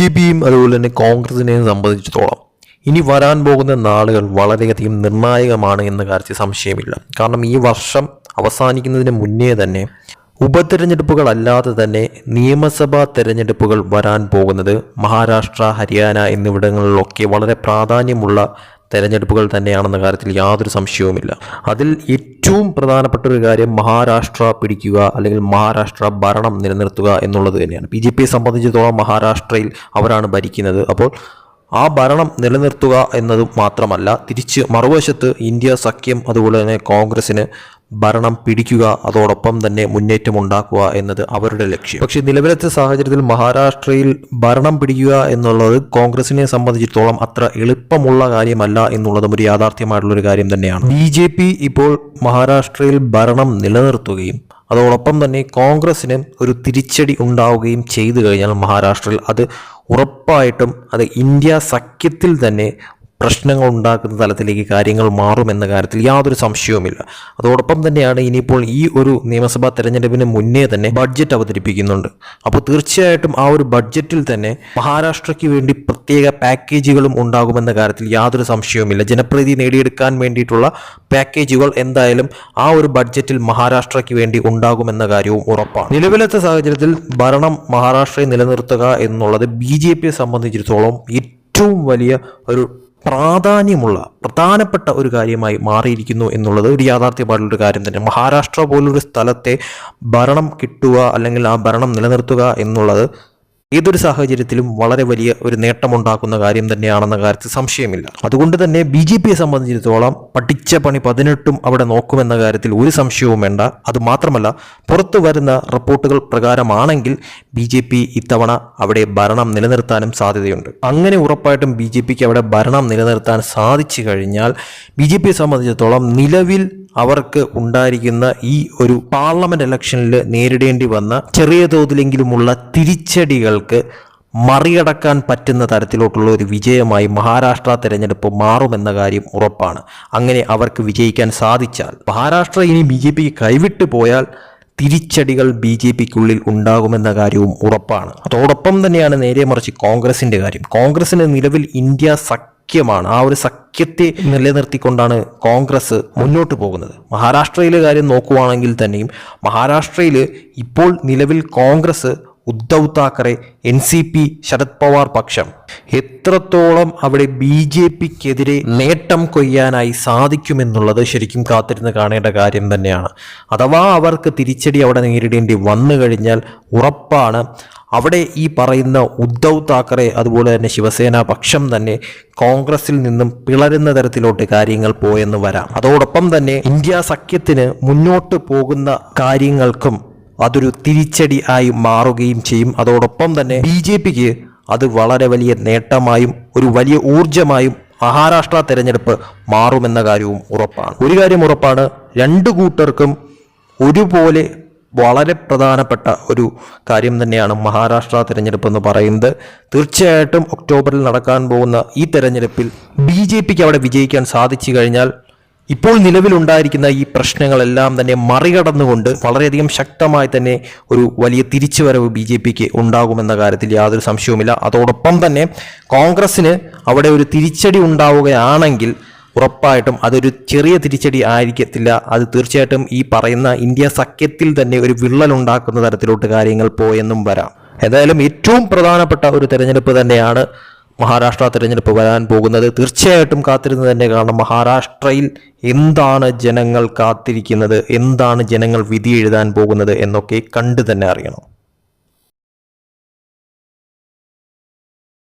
J പിയും അതുപോലെ തന്നെ കോൺഗ്രസിനെയും സംബന്ധിച്ചിടത്തോളം ഇനി വരാൻ പോകുന്ന നാളുകൾ വളരെയധികം നിർണായകമാണ് എന്ന കാര്യത്തിൽ സംശയമില്ല. കാരണം ഈ വർഷം അവസാനിക്കുന്നതിന് മുന്നേ തന്നെ ഉപതെരഞ്ഞെടുപ്പുകളല്ലാതെ തന്നെ നിയമസഭാ തെരഞ്ഞെടുപ്പുകൾ വരാൻ പോകുന്നത് മഹാരാഷ്ട്ര ഹരിയാന എന്നിവിടങ്ങളിലൊക്കെ വളരെ പ്രാധാന്യമുള്ള തെരഞ്ഞെടുപ്പുകൾ തന്നെയാണെന്ന കാര്യത്തിൽ യാതൊരു സംശയവുമില്ല. അതിൽ ഏറ്റവും പ്രധാനപ്പെട്ട ഒരു കാര്യം മഹാരാഷ്ട്ര പിടിക്കുക അല്ലെങ്കിൽ മഹാരാഷ്ട്ര ഭരണം നിലനിർത്തുക എന്നുള്ളത് തന്നെയാണ്. ബി ജെ പിയെ സംബന്ധിച്ചിടത്തോളം മഹാരാഷ്ട്രയിൽ അവരാണ് ഭരിക്കുന്നത്. അപ്പോൾ ആ ഭരണം നിലനിർത്തുക എന്നതും മാത്രമല്ല തിരിച്ച് മറുവശത്ത് ഇന്ത്യ സഖ്യം അതുപോലെ തന്നെ കോൺഗ്രസിന് ഭരണം പിടിക്കുക അതോടൊപ്പം തന്നെ മുന്നേറ്റം ഉണ്ടാക്കുക എന്നത് അവരുടെ ലക്ഷ്യം. പക്ഷേ നിലവിലത്തെ സാഹചര്യത്തിൽ മഹാരാഷ്ട്രയിൽ ഭരണം പിടിക്കുക എന്നുള്ളത് കോൺഗ്രസിനെ സംബന്ധിച്ചിടത്തോളം അത്ര എളുപ്പമുള്ള കാര്യമല്ല എന്നുള്ളതും ഒരു യാഥാർത്ഥ്യമായിട്ടുള്ള ഒരു കാര്യം തന്നെയാണ്. ബി ഇപ്പോൾ മഹാരാഷ്ട്രയിൽ ഭരണം നിലനിർത്തുകയും അതോടൊപ്പം തന്നെ കോൺഗ്രസിന് ഒരു തിരിച്ചടി ഉണ്ടാവുകയും ചെയ്തു കഴിഞ്ഞാൽ മഹാരാഷ്ട്രയിൽ അത് ഉറപ്പായിട്ടും അത് ഇന്ത്യ സഖ്യത്തിൽ തന്നെ പ്രശ്നങ്ങൾ ഉണ്ടാക്കുന്ന തലത്തിലേക്ക് കാര്യങ്ങൾ മാറുമെന്ന കാര്യത്തിൽ യാതൊരു സംശയവുമില്ല. അതോടൊപ്പം തന്നെയാണ് ഇനിയിപ്പോൾ ഈ ഒരു നിയമസഭാ തെരഞ്ഞെടുപ്പിന് മുന്നേ തന്നെ ബഡ്ജറ്റ് അവതരിപ്പിക്കുന്നുണ്ട്. അപ്പോൾ തീർച്ചയായിട്ടും ആ ഒരു ബഡ്ജറ്റിൽ തന്നെ മഹാരാഷ്ട്രയ്ക്ക് വേണ്ടി പ്രത്യേക പാക്കേജുകളും ഉണ്ടാകുമെന്ന കാര്യത്തിൽ യാതൊരു സംശയവുമില്ല. ജനപ്രീതി നേടിയെടുക്കാൻ വേണ്ടിയിട്ടുള്ള പാക്കേജുകൾ എന്തായാലും ആ ഒരു ബഡ്ജറ്റിൽ മഹാരാഷ്ട്രയ്ക്ക് വേണ്ടി ഉണ്ടാകുമെന്ന കാര്യവും ഉറപ്പാണ്. നിലവിലത്തെ സാഹചര്യത്തിൽ ഭരണം മഹാരാഷ്ട്രയെ നിലനിർത്തുക എന്നുള്ളത് ബി ജെ പിയെ സംബന്ധിച്ചിടത്തോളം ഏറ്റവും വലിയ ഒരു പ്രാധാന്യമുള്ള പ്രധാനപ്പെട്ട ഒരു കാര്യമായി മാറിയിരിക്കുന്നു എന്നുള്ളത് ഒരു യാഥാർത്ഥ്യമായിട്ടുള്ളൊരു കാര്യം തന്നെ. മഹാരാഷ്ട്ര പോലൊരു സ്ഥലത്തെ ഭരണം കിട്ടുക അല്ലെങ്കിൽ ആ ഭരണം നിലനിർത്തുക എന്നുള്ളത് ഏതൊരു സാഹചര്യത്തിലും വളരെ വലിയ ഒരു നേട്ടമുണ്ടാക്കുന്ന കാര്യം തന്നെയാണെന്ന കാര്യത്തിൽ സംശയമില്ല. അതുകൊണ്ട് തന്നെ ബി ജെ പിയെ സംബന്ധിച്ചിടത്തോളം പഠിച്ച പണി പതിനെട്ടും അവിടെ നോക്കുമെന്ന കാര്യത്തിൽ ഒരു സംശയവും വേണ്ട. അത് മാത്രമല്ല പുറത്തു വരുന്ന റിപ്പോർട്ടുകൾ പ്രകാരമാണെങ്കിൽ ബി ജെ പി ഇത്തവണ അവിടെ ഭരണം നിലനിർത്താനും സാധ്യതയുണ്ട്. അങ്ങനെ ഉറപ്പായിട്ടും ബി ജെ പിക്ക് അവിടെ ഭരണം നിലനിർത്താൻ സാധിച്ചു കഴിഞ്ഞാൽ ബി ജെ പിയെ സംബന്ധിച്ചിടത്തോളം നിലവിൽ അവർക്ക് ഉണ്ടായിരിക്കുന്ന ഈ ഒരു പാർലമെന്റ് ഇലക്ഷനിൽ നേരിടേണ്ടി വന്ന ചെറിയ തോതിലെങ്കിലുമുള്ള തിരിച്ചടികൾക്ക് മറികടക്കാൻ പറ്റുന്ന തരത്തിലോട്ടുള്ള ഒരു വിജയമായി മഹാരാഷ്ട്ര തെരഞ്ഞെടുപ്പ് മാറുമെന്ന കാര്യം ഉറപ്പാണ്. അങ്ങനെ അവർക്ക് വിജയിക്കാൻ സാധിച്ചാൽ മഹാരാഷ്ട്ര ഇനി ബി ജെ കൈവിട്ടു പോയാൽ തിരിച്ചടികൾ ബി ജെ പിക്കുള്ളിൽ ഉണ്ടാകുമെന്ന കാര്യവും ഉറപ്പാണ്. അതോടൊപ്പം തന്നെയാണ് നേരെ മറിച്ച് കോൺഗ്രസിന്റെ കാര്യം. കോൺഗ്രസിന് നിലവിൽ ഇന്ത്യ സഖ്യമാണ്. ആ ഒരു സഖ്യത്തെ നിലനിർത്തിക്കൊണ്ടാണ് കോൺഗ്രസ് മുന്നോട്ട് പോകുന്നത്. മഹാരാഷ്ട്രയിലെ കാര്യം നോക്കുവാണെങ്കിൽ തന്നെയും മഹാരാഷ്ട്രയിൽ ഇപ്പോൾ നിലവിൽ Congress Uddhav Thackeray N C P Sharad Pawar പക്ഷം. എത്രത്തോളം അവിടെ ബി ജെ പിക്കെതിരെ നേട്ടം കൊയ്യാനായി സാധിക്കുമെന്നുള്ളത് ശരിക്കും കാത്തിരുന്ന് കാണേണ്ട കാര്യം തന്നെയാണ്. അഥവാ അവർക്ക് തിരിച്ചടി അവിടെ നേരിടേണ്ടി വന്നു കഴിഞ്ഞാൽ ഉറപ്പാണ് അവിടെ ഈ പറയുന്ന ഉദ്ധവ് താക്കറെ അതുപോലെ തന്നെ ശിവസേന പക്ഷം തന്നെ കോൺഗ്രസിൽ നിന്നും പിളരുന്ന തരത്തിലോട്ട് കാര്യങ്ങൾ പോയെന്ന് വരാം. അതോടൊപ്പം തന്നെ ഇന്ത്യ സഖ്യത്തിന് മുന്നോട്ട് പോകുന്ന കാര്യങ്ങൾക്കും അതൊരു തിരിച്ചടി ആയി മാറുകയും ചെയ്യും. അതോടൊപ്പം തന്നെ ബി ജെ പിക്ക് അത് വളരെ വലിയ നേട്ടമായും ഒരു വലിയ ഊർജമായും മഹാരാഷ്ട്ര തെരഞ്ഞെടുപ്പ് മാറുമെന്ന കാര്യവും ഉറപ്പാണ്. ഒരു കാര്യം ഉറപ്പാണ് രണ്ട് കൂട്ടർക്കും ഒരുപോലെ വളരെ പ്രധാനപ്പെട്ട ഒരു കാര്യം തന്നെയാണ് മഹാരാഷ്ട്ര തിരഞ്ഞെടുപ്പ് എന്ന് പറയുന്നത്. തീർച്ചയായിട്ടും ഒക്ടോബറിൽ നടക്കാൻ പോകുന്ന ഈ തെരഞ്ഞെടുപ്പിൽ ബി ജെ പിക്ക് അവിടെ വിജയിക്കാൻ സാധിച്ചു കഴിഞ്ഞാൽ ഇപ്പോൾ നിലവിലുണ്ടായിരിക്കുന്ന ഈ പ്രശ്നങ്ങളെല്ലാം തന്നെ മറികടന്നുകൊണ്ട് വളരെയധികം ശക്തമായി തന്നെ ഒരു വലിയ തിരിച്ചുവരവ് ബി ജെ പിക്ക് ഉണ്ടാകുമെന്ന കാര്യത്തിൽ യാതൊരു സംശയവുമില്ല. അതോടൊപ്പം തന്നെ കോൺഗ്രസ്സിന് അവിടെ ഒരു തിരിച്ചടി ഉണ്ടാവുകയാണെങ്കിൽ ഉറപ്പായിട്ടും അതൊരു ചെറിയ തിരിച്ചടി ആയിരിക്കത്തില്ല. അത് തീർച്ചയായിട്ടും ഈ പറയുന്ന ഇന്ത്യ സഖ്യത്തിൽ തന്നെ ഒരു വിള്ളലുണ്ടാക്കുന്ന തരത്തിലോട്ട് കാര്യങ്ങൾ പോയെന്നും വരാം. ഏതായാലും ഏറ്റവും പ്രധാനപ്പെട്ട ഒരു തെരഞ്ഞെടുപ്പ് തന്നെയാണ് മഹാരാഷ്ട്ര തിരഞ്ഞെടുപ്പ് വരാൻ പോകുന്നത്. തീർച്ചയായിട്ടും കാത്തിരുന്നത് തന്നെ കാരണം മഹാരാഷ്ട്രയിൽ എന്താണ് ജനങ്ങൾ കാത്തിരിക്കുന്നത് എന്താണ് ജനങ്ങൾ വിധി എഴുതാൻ പോകുന്നത് എന്നൊക്കെ കണ്ടു തന്നെ അറിയണം.